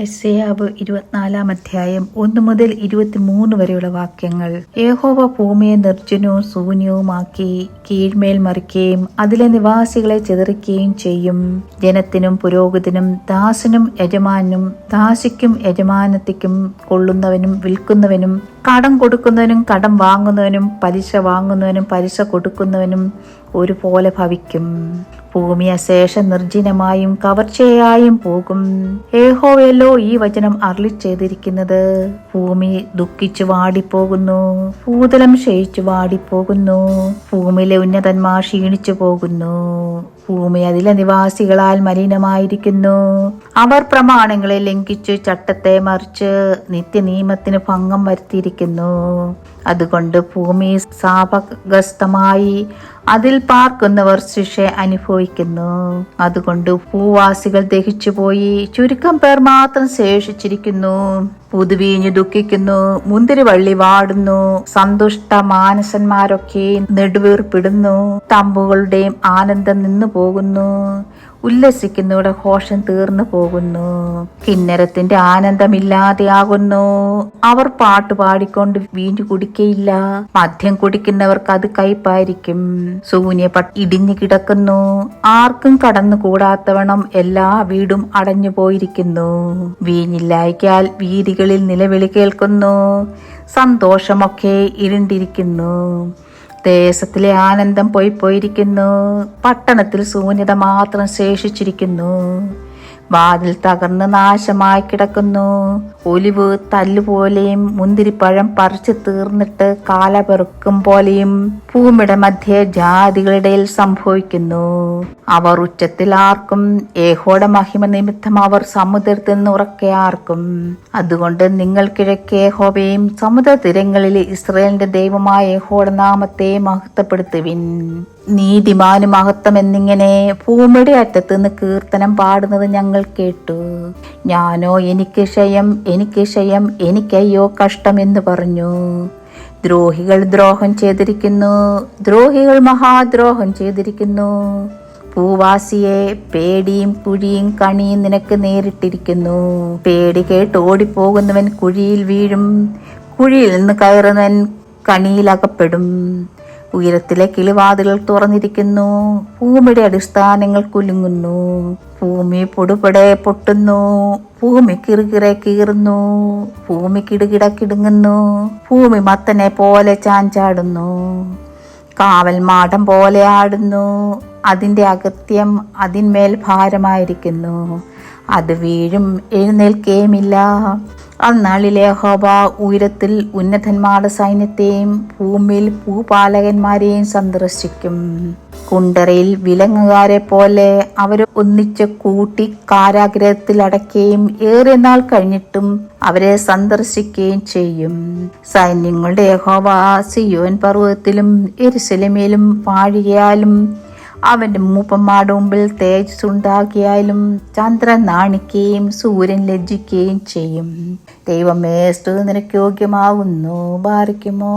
എസ്സയാവ് ഇരുപത്തിനാലാം അധ്യായം ഒന്ന് മുതൽ ഇരുപത്തിമൂന്ന് വരെയുള്ള വാക്യങ്ങൾ. യഹോവ ഭൂമിയെ നിർജനവും ശൂന്യവുമാക്കി കീഴ്മേൽ മറിക്കുകയും അതിലെ നിവാസികളെ ചെതറിക്കുകയും ചെയ്യും. ജനത്തിനും പുരോഗതിനും ദാസനും യജമാനും ദാസിക്കും യജമാനത്തിക്കും കൊള്ളുന്നവനും വിൽക്കുന്നവനും കടം കൊടുക്കുന്നവനും കടം വാങ്ങുന്നവനും പലിശ വാങ്ങുന്നവനും പലിശ കൊടുക്കുന്നവനും ഒരുപോലെ ഭവിക്കും. ഭൂമി അശേഷം നിർജനമായും കവർച്ചയായും പോകും. ഏഹോവയല്ലോ ഈ വചനം അരളി ചെയ്തിരിക്കുന്നത്. ഭൂമി ദുഃഖിച്ചു വാടിപ്പോകുന്നു. ഭൂതലം ക്ഷയിച്ചു വാടിപ്പോകുന്നു. ഭൂമിയിലെ ഉന്നതന്മാർ ക്ഷീണിച്ചു പോകുന്നു. ഭൂമി അതിലെ നിവാസികളാൽ മലിനമായിരിക്കുന്നു. അവർ പ്രമാണങ്ങളെ ലംഘിച്ച് ചട്ടത്തെ മറിച്ച് നിത്യനിയമത്തിന് ഭംഗം വരുത്തിയിരിക്കുന്നു. അതുകൊണ്ട് ഭൂമി ശാപഗ്രസ്തമായി അതിൽ പാർക്കുന്നവർ ശിക്ഷ അനുഭവിക്കുന്നു. അതുകൊണ്ട് ഭൂവാസികൾ ദഹിച്ചുപോയി. ചുരുക്കം പേർ മാത്രം ശേഷിച്ചിരിക്കുന്നു. പുതുവീഞ്ഞു ദുഃഖിക്കുന്നു മുന്തിരിവള്ളി വാടുന്നു സന്തുഷ്ട മാനസന്മാരൊക്കെ നെടുവീർപ്പിടുന്നു തമ്പുകളുടെയും ആനന്ദം നിന്നു പോകുന്നു ഉല്ലസിക്കുന്നവരുടെ ഘോഷം തീർന്നു പോകുന്നു. കിന്നരത്തിന്റെ ആനന്ദമില്ലാതെയാകുന്നു. അവർ പാട്ട് പാടിക്കൊണ്ട് വീഞ്ഞു കുടിക്കയില്ല. മദ്യം കുടിക്കുന്നവർക്ക് അത് കയ്പായിരിക്കും. ശൂന്യപട്ട് ഇടിഞ്ഞു കിടക്കുന്നു. ആർക്കും കടന്നു കൂടാത്തവണ്ണം എല്ലാ വീടും അടഞ്ഞു പോയിരിക്കുന്നു. വീഞ്ഞില്ലായ്ക്കാൽ വീതികളിൽ നിലവിളി കേൾക്കുന്നു. സന്തോഷമൊക്കെ ഇരുണ്ടിരിക്കുന്നു. ദേശത്തിലെ ആനന്ദം പോയി പോയിരിക്കുന്നു. പട്ടണത്തിൽ ശൂന്യത മാത്രം ശേഷിച്ചിരിക്കുന്നു. വാതിൽ തകർന്ന് നാശമായി കിടക്കുന്നു. ഒലിവ് തല്ലുപോലെയും മുന്തിരിപ്പഴം പറിച്ചു തീർന്നിട്ട് കാലപെറുക്കും പോലെയും ഭൂമിയുടെ മധ്യ ജാതികളുടെ സംഭവിക്കുന്നു. അവർ ഉച്ചത്തിൽ ആർക്കും ഏഹോടെ മഹിമ നിമിത്തം അവർ സമുദ്രത്തിൽ നിന്ന് ഉറക്കെ ആർക്കും. അതുകൊണ്ട് നിങ്ങൾ കിഴക്കേ ഹോബയും സമുദ്ര തീരങ്ങളിൽ ഇസ്രയേലിന്റെ ദൈവമായ ഏഹോടെ നാമത്തെ മഹത്വപ്പെടുത്തുവിൻ. നീതിമാനു മഹത്വം എന്നിങ്ങനെ ഭൂമിയുടെ അറ്റത്ത് നിന്ന് കീർത്തനം പാടുന്നത് ഞങ്ങൾ കേട്ടു. ഞാനോ എനിക്ക് ക്ഷയം എനിക്ക് ക്ഷയം എനിക്കയ്യോ കഷ്ടം എന്ന് പറഞ്ഞു. ദ്രോഹികൾ ദ്രോഹം ചെയ്തിരിക്കുന്നു. ദ്രോഹികൾ മഹാദ്രോഹം ചെയ്തിരിക്കുന്നു. പൂവാസിയെ പേടിയും കുഴിയും കണിയും നിനക്ക് നേരിട്ടിരിക്കുന്നു. പേടി കേട്ട് ഓടിപ്പോകുന്നവൻ കുഴിയിൽ വീഴും. കുഴിയിൽ നിന്ന് കയറുന്നവൻ കണിയിലകപ്പെടും. ഉയരത്തിലെ കിളിവാതിലുകൾ തുറന്നിരിക്കുന്നു. ഭൂമിയുടെ അടിസ്ഥാനങ്ങൾ കുലുങ്ങുന്നു. ഭൂമി പൊടുപടെ പൊട്ടുന്നു. ഭൂമി കിറുകിറെ കീറുന്നു. ഭൂമി കിടുകിട കിടുങ്ങുന്നു. ഭൂമി മത്തനെ പോലെ ചാഞ്ചാടുന്നു. കാവൽ മാടം പോലെ ആടുന്നു. അതിന്റെ അകത്യം അതിന്മേൽ ഭാരമായിരിക്കുന്നു. അത് വീഴും എഴുന്നേൽക്കേമില്ല. അന്നാളിലെ ഹോബ ഉയരത്തിൽ ഉന്നതന്മാരുടെ സൈന്യത്തെയും ഭൂമിയിൽ ഭൂപാലകന്മാരെയും സന്ദർശിക്കും. കുണ്ടറയിൽ വിലങ്ങുകാരെ പോലെ അവർ ഒന്നിച്ച് കൂട്ടി കാരാഗ്രഹത്തിൽ അടയ്ക്കുകയും ഏറെ നാൾ കഴിഞ്ഞിട്ടും അവരെ സന്ദർശിക്കുകയും ചെയ്യും. സൈന്യങ്ങളുടെ ഹോബ സിയോൻ പർവതത്തിലും എരുസലമേലും വാഴുകയാലും അവന്റെ മൂപ്പന്മാരുടെ മുമ്പിൽ തേജസ് ഉണ്ടാക്കിയാലും ചന്ദ്രൻ നാണിക്കുകയും സൂര്യൻ ലജ്ജിക്കുകയും ചെയ്യും. ദൈവമേ സ്തു നിനക്ക് യോഗ്യമാകുന്നു ബാധിക്കുമോ?